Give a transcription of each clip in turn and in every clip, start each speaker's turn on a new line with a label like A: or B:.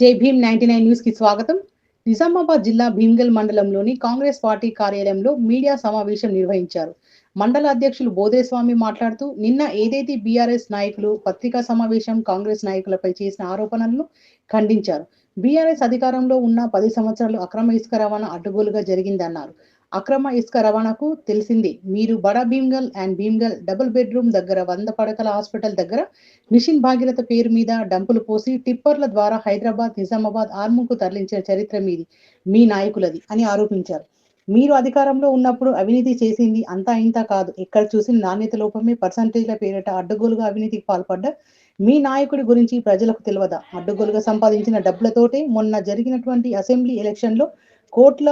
A: జై Bhim ninety nine న్యూస్కి స్వాగతం. నిజామాబాద్ జిల్లా భీమ్గల్ మండలంలోని కాంగ్రెస్ పార్టీ కార్యాలయంలో మీడియా సమావేశం నిర్వహించారు. మండల అధ్యక్షులు బోధేస్వామి మాట్లాడుతూ నిన్న ఏదైతే బీఆర్ఎస్ నాయకులు పత్రికా సమావేశం కాంగ్రెస్ నాయకులపై చేసిన ఆరోపణలను ఖండించారు. బీఆర్ఎస్ అధికారంలో ఉన్న పది సంవత్సరాలు అక్రమ ఇసుక రవాణా అడ్డుగోలుగా జరిగిందన్నారు. అక్రమ ఇసుక రవాణాకు తెలిసింది. మీరు Bada Bhimgal and Bhimgal double bedroom దగ్గర వంద పడకల హాస్పిటల్ దగ్గర మిషన్ భాగీరథ పేరు మీద డంపులు పోసి టిప్పర్ల ద్వారా హైదరాబాద్ నిజామాబాద్ ఆర్ముకు తరలించిన చరిత్ర మీది మీ నాయకులది అని ఆరోపించారు. మీరు అధికారంలో ఉన్నప్పుడు అవినీతి చేసింది అంతా ఇంత కాదు. ఎక్కడ చూసిన నాణ్యత లోపమే పర్సంటేజ్ల పేరిట అడ్డగోలుగా అవినీతికి పాల్పడ్డ మీ నాయకుడి గురించి ప్రజలకు తెలియదా? అడ్డగోలుగా సంపాదించిన డబ్బులతోటే మొన్న జరిగినటువంటి అసెంబ్లీ ఎలక్షన్లో కోట్ల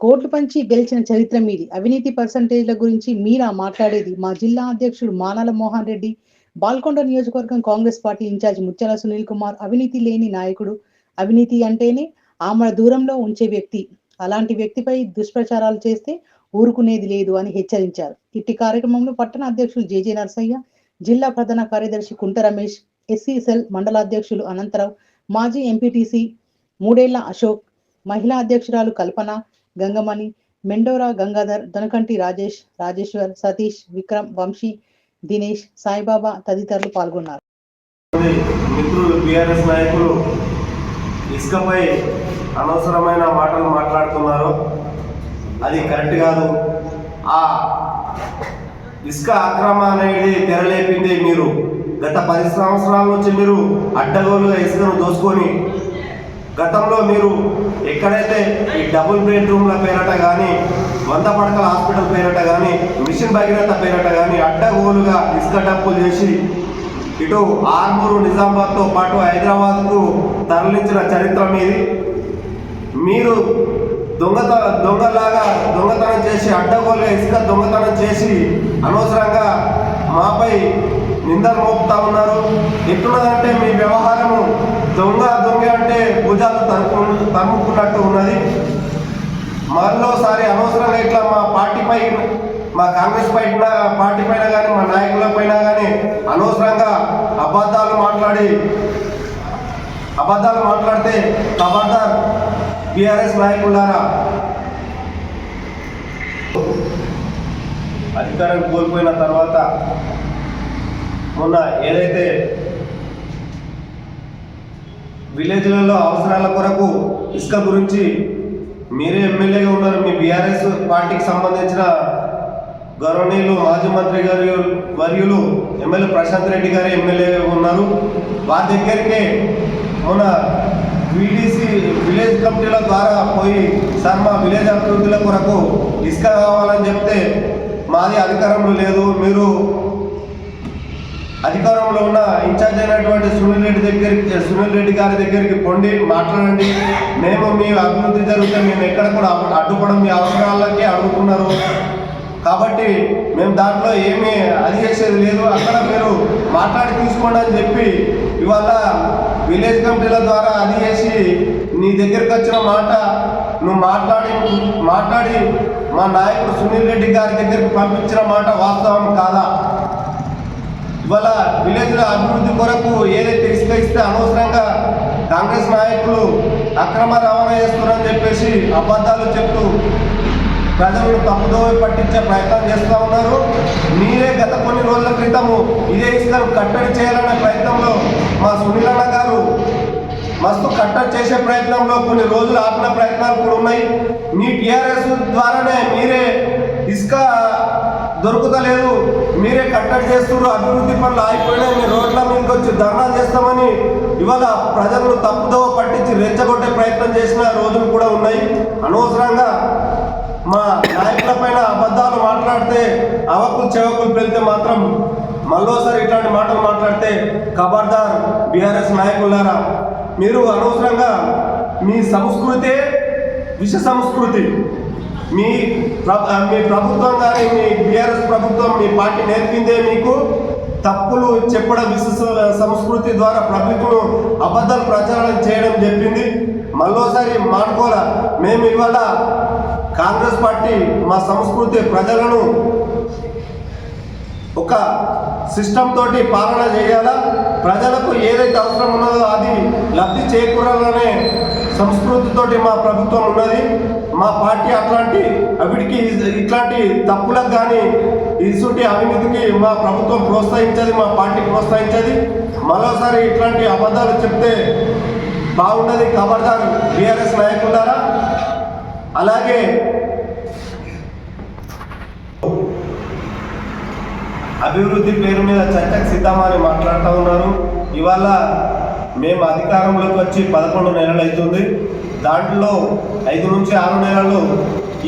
A: కోట్లు పంచి గెలిచిన చరిత్ర మీది. అవినీతి పర్సంటేజ్ల గురించి మీరా మాట్లాడేది? మా జిల్లా అధ్యక్షుడు మానాల మోహన్ రెడ్డి బాల్కొండ నియోజకవర్గం కాంగ్రెస్ పార్టీ ఇన్ఛార్జ్ ముత్యాల సునీల్ కుమార్ అవినీతి లేని నాయకుడు. అవినీతి అంటేనే ఆమె దూరంలో ఉంచే వ్యక్తి. అలాంటి వ్యక్తిపై దుష్ప్రచారాలు చేస్తే ఊరుకునేది లేదు అని హెచ్చరించారు. ఇట్టి కార్యక్రమంలో పట్టణ అధ్యక్షులు జేజే నరసయ్య జిల్లా ప్రధాన కార్యదర్శి కుంట రమేష్ ఎస్సీ మండలాధ్యక్షులు అనంతరావు మాజీ ఎంపీటీసీ మూడేళ్ళ అశోక్ మహిళా అధ్యక్షురాలు కల్పన గంగమణి మెండోరా గంగాధర్ దనకంటి రాజేష్ రాజేశ్వర్ సతీష్ విక్రమ్ వంశీ దినేష్ సాయిబాబా తదితరులు పాల్గొన్నారు.
B: మిత్రులు బీఆర్ఎస్ నాయకులు ఇసుకపై అనవసరమైన మాటలు మాట్లాడుతున్నారు. అది కరెక్ట్ కాదు. ఆ ఇసుక అక్రమ అనేది తెరలేపింది మీరు. గత పది సంవత్సరాల నుంచి మీరు అడ్డగోలుగా ఇసుకను దోసుకొని గతంలో మీరు ఎక్కడైతే ఈ డబుల్ బెడ్రూమ్ల పేరట కానీ వంద పడకల హాస్పిటల్ పేరట కానీ మిషన్ భగీరథ పేరట కానీ అడ్డగోలుగా ఇసుక డబ్బులు చేసి ఇటు ఆర్మూరు నిజామాబాద్తో పాటు హైదరాబాద్కు తరలించిన చరిత్ర మీది. మీరు దొంగత దొంగలాగా దొంగతనం చేసి అడ్డగోలుగా ఇసుక దొంగతనం చేసి అనవసరంగా మాపై నిందలు మోపుతా ఉన్నారు. ఎట్లున్నదంటే మీ వ్యవహారము దొంగ దొంగ తరుపు ఉన్నది. మరోసారి అనవసరంగా ఇట్లా మా పార్టీపై మా కాంగ్రెస్ పైన పార్టీ పైన కానీ మా నాయకుల పైన కానీ అనవసరంగా అబద్ధాలు మాట్లాడి అబద్ధాలు మాట్లాడితే ఖబర్దార్ బీఆర్ఎస్ నాయకులారా? అధికారం కోల్పోయిన తర్వాత మొన్న ఏదైతే విలేజ్లలో అవసరాల కొరకు ఇసుక గురించి మీరే ఎమ్మెల్యేగా ఉన్నారు. మీ బీఆర్ఎస్ పార్టీకి సంబంధించిన గౌరవనీయులు మాజీ మంత్రి గారి వర్యులు ఎమ్మెల్యే ప్రశాంత్ రెడ్డి గారు ఎమ్మెల్యేగా ఉన్నారు. వారి దగ్గరికే మన వీడీసీ విలేజ్ కమిటీల ద్వారా పోయి సార్ మా విలేజ్ అభివృద్ధుల కొరకు ఇసుక కావాలని చెప్తే మాది అధికారంలో లేదు. మీరు అధికారంలో ఉన్న ఇన్ఛార్జ్ అయినటువంటి సునీల్ రెడ్డి దగ్గరికి సునీల్ రెడ్డి గారి దగ్గరికి పొండి మాట్లాడండి. మేము మీ అభివృద్ధి జరిగితే మేము ఎక్కడ కూడా అడ్డుపడం మీ అవసరాలకే అడుగుతున్నారు. కాబట్టి మేము దాంట్లో ఏమీ అది చేసేది లేదు. అక్కడ మీరు మాట్లాడి తీసుకోండి అని చెప్పి ఇవాళ విలేజ్ కమిటీల ద్వారా అది చేసి నీ దగ్గరికి వచ్చిన మాట నువ్వు మాట్లాడి మాట్లాడి మా నాయకుడు సునీల్ రెడ్డి గారి దగ్గరికి పంపించిన మాట వాస్తవం కాదా? ఇవాళ విలేజ్ల అభివృద్ధి కొరకు ఏదైతే ఇసుక ఇస్తే అనవసరంగా కాంగ్రెస్ నాయకులు అక్రమ రవాణా చేస్తున్నారని చెప్పేసి అబద్ధాలు చెప్తూ ప్రజలను తప్పుదోవి పట్టించే ప్రయత్నం చేస్తూ ఉన్నారు. మీరే గత కొన్ని రోజుల క్రితము ఇదే ఇసుకను కట్టడి చేయాలనే ప్రయత్నంలో మా సునీలన్న గారు మస్తు కట్టడి చేసే ప్రయత్నంలో కొన్ని రోజులు ఆపిన ప్రయత్నాలు కూడా ఉన్నాయి. మీ టీఆర్ఎస్ ద్వారానే మీరే ఇసుక దొరుకుతలేదు. మీరే కట్టడి చేస్తున్నారు అభివృద్ధి పనులు ఆగిపోయినాయి. మీ రోడ్ల మీదకి వచ్చి ధర్నా చేస్తామని ఇవాళ ప్రజలను తప్పుదోవ పట్టించి రెచ్చగొట్టే ప్రయత్నం చేసిన రోజులు కూడా ఉన్నాయి. అనవసరంగా మా నాయకుల పైన అబద్ధాలు మాట్లాడితే అవకులు చెవకులు పెళ్తే మాత్రం మళ్ళోసారి ఇట్లాంటి మాటలు మాట్లాడితే ఖబర్దార్ బీఆర్ఎస్ నాయకులారా. మీరు అనవసరంగా మీ సంస్కృతే విష సంస్కృతి మీ ప్ర- మీ ప్రభుత్వం కానీ మీ బీఆర్ఎస్ ప్రభుత్వం మీ పార్టీ నేర్పిందే మీకు తప్పులు చెప్పడం విశ్వ సంస్కృతి ద్వారా ప్రభుత్వం అబద్ధాలు ప్రచారం చేయడం చెప్పింది. మళ్ళోసారి మానుకోరా మేము ఇవాళ కాంగ్రెస్ పార్టీ మా సంస్కృతి ప్రజలను ఒక సిస్టమ్ తోటి పాలన చేయాలా? ప్రజలకు ఏదైతే అవసరం ఉన్నదో అది లబ్ధి చేకూరాలనే సంస్కృతితోటి మా ప్రభుత్వం ఉన్నది. మా పార్టీ అట్లాంటి అవిడికి ఇట్లాంటి తప్పులకు కానీ ఇసుంటి అవినీతికి మా ప్రభుత్వం ప్రోత్సహించదు మా పార్టీ ప్రోత్సహించదు. మరోసారి ఇట్లాంటి అబద్ధాలు చెప్తే బాగుండదు. ఖబర్దార్ బీఆర్ఎస్ నాయకులారా. అలాగే అభివృద్ధి పేరు మీద చర్చకు సిద్ధమని మాట్లాడుతూ ఉన్నారు. ఇవాళ మేము అధికారంలోకి వచ్చి పదకొండు నెలలు అవుతుంది. దాంట్లో ఐదు నుంచి ఆరు నెలలు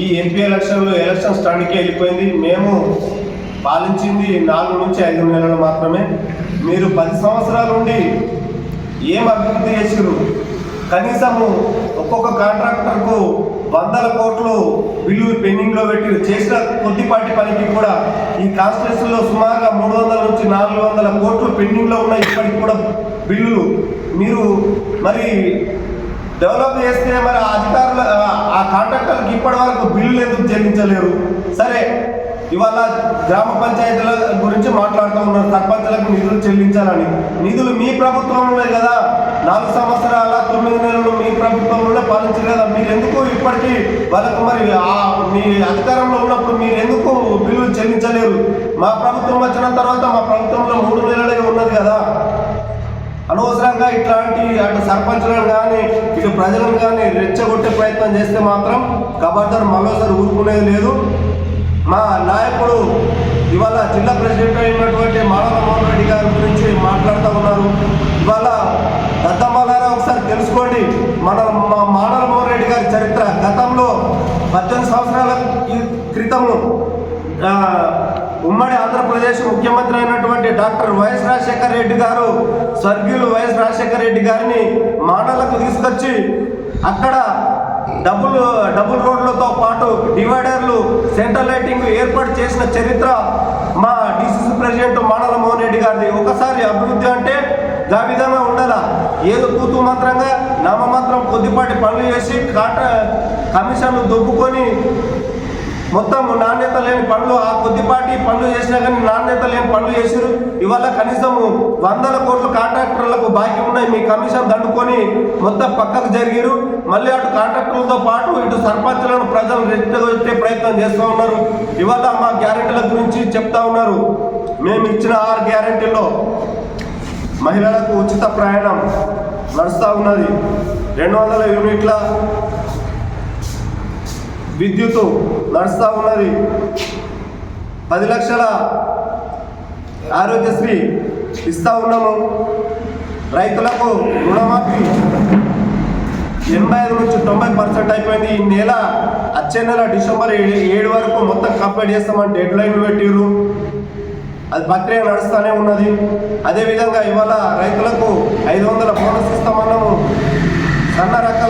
B: ఈ ఎంపీ ఎలక్షన్లు ఎలక్షన్ స్టాండ్కి వెళ్ళిపోయింది. మేము పాలించింది నాలుగు నుంచి ఐదు నెలలు మాత్రమే. మీరు పది సంవత్సరాల నుండి ఏం అభివృద్ధి చేసారు కనీసము ఒక్కొక్క కాంట్రాక్టర్కు వందల కోట్లు బిల్లు పెండింగ్లో పెట్టి చేసిన కొద్దిపాటి పనికి కూడా ఈ కాన్స్టిట్యూషన్లో సుమారుగా మూడు వందల నుంచి నాలుగు వందల కోట్లు పెండింగ్లో ఉన్న ఇప్పటికి కూడా బిల్లులు. మీరు మరి డెవలప్ చేస్తే మరి ఆ అధికారులు ఆ- కాంట్రాక్టర్లకు ఇప్పటి వరకు బిల్లులు ఎందుకు చెల్లించలేరు? సరే ఇవాళ గ్రామ పంచాయతీల గురించి మాట్లాడుతూ ఉన్నారు. సర్పంచులకు నిధులు చెల్లించాలని. నిధులు మీ ప్రభుత్వంలోనే కదా. నాలుగు సంవత్సరాల తొమ్మిది నెలలు మీ ప్రభుత్వంలోనే పాలించారు కదా. మీరు ఎందుకు ఇప్పటికీ వాళ్ళకు మరి మీ అధికారంలో ఉన్నప్పుడు మీరు ఎందుకు బిల్లులు చెల్లించలేరు? మా ప్రభుత్వం వచ్చిన తర్వాత మా ప్రభుత్వంలో మూడు నెలలే ఉన్నది కదా. అనవసరంగా ఇట్లాంటి అటు సర్పంచులను కానీ ఇటు ప్రజలను కానీ రెచ్చగొట్టే ప్రయత్నం చేస్తే మాత్రం కబడ్దారు మరోసారి ఊరుకునేది లేదు. మా నాయకుడు ఇవాళ జిల్లా ప్రెసిడెంట్ అయినటువంటి మానవ మోహన్ రెడ్డి గారి గురించి మాట్లాడుతూ ఉన్నారు. ఇవాళ దత్తమ్మలారా ఒకసారి తెలుసుకోండి. మన మా మానవ మోహన్ రెడ్డి గారి చరిత్ర గతంలో పద్దెనిమిది సంవత్సరాల క్రితంలో క్రితము ఉమ్మడి ఆంధ్రప్రదేశ్ ముఖ్యమంత్రి అయినటువంటి డాక్టర్ వైఎస్ రాజశేఖర రెడ్డి గారు స్వర్గీయులు వైఎస్ రాజశేఖర రెడ్డి గారిని మాటలకు తీసుకొచ్చి అక్కడ డబుల్ డబుల్ రోడ్లతో పాటు డివైడర్లు సెంట్రల్ లైటింగ్ ఏర్పాటు చేసిన చరిత్ర మా డిసిసి ప్రెసిడెంట్ మానల మోహన్ రెడ్డి గారిది. ఒకసారి అభివృద్ధి అంటే ఆ విధంగా ఉండాలా ఏదో కూతు మంత్రంగా నామమాత్రం కొద్దిపాటి పనులు చేసి కాట కమిషన్లు దొబ్బుకొని మొత్తం నాణ్యత లేని పనులు ఆ కొద్దిపాటి పనులు చేసినా కానీ నాణ్యత లేని పనులు చేసారు ఇవాళ కనీసం వందల కోట్ల కాంట్రాక్టర్లకు బాకీ ఉన్నాయి. మీ కమిషన్ దండుకొని మొత్తం పక్కకు జరిగారు మళ్ళీ అటు కాంట్రాక్టర్లతో పాటు ఇటు సర్పంచ్లను ప్రజలు రెచ్చగొట్టే ప్రయత్నం చేస్తూ ఉన్నారు. ఇవాళ మా గ్యారెంటీల గురించి చెప్తా ఉన్నారు. మేము ఇచ్చిన ఆరు గ్యారెంటీలో మహిళలకు ఉచిత ప్రయాణం నడుస్తూ ఉన్నది. రెండు వందల యూనిట్ల విద్యుత్ నడుస్తూ ఉన్నది. పది లక్షల ఆరోగ్యశ్రీ ఇస్తూ ఉన్నాము. రైతులకు రుణమాఫీ. ఎనభై ఐదు నుంచి తొంభై పర్సెంట్ అయిపోయింది. ఈ నెల వచ్చే నెల డిసెంబర్ ఏ- ఏడు వరకు మొత్తం కంప్లీట్ చేస్తామని డెడ్ లైన్ పెట్టిర్రు. అది ప్రక్రియ నడుస్తూనే ఉన్నది. అదేవిధంగా ఇవాళ రైతులకు ఐదు వందల బోనస్ ఇస్తామన్నాము. సన్న రకం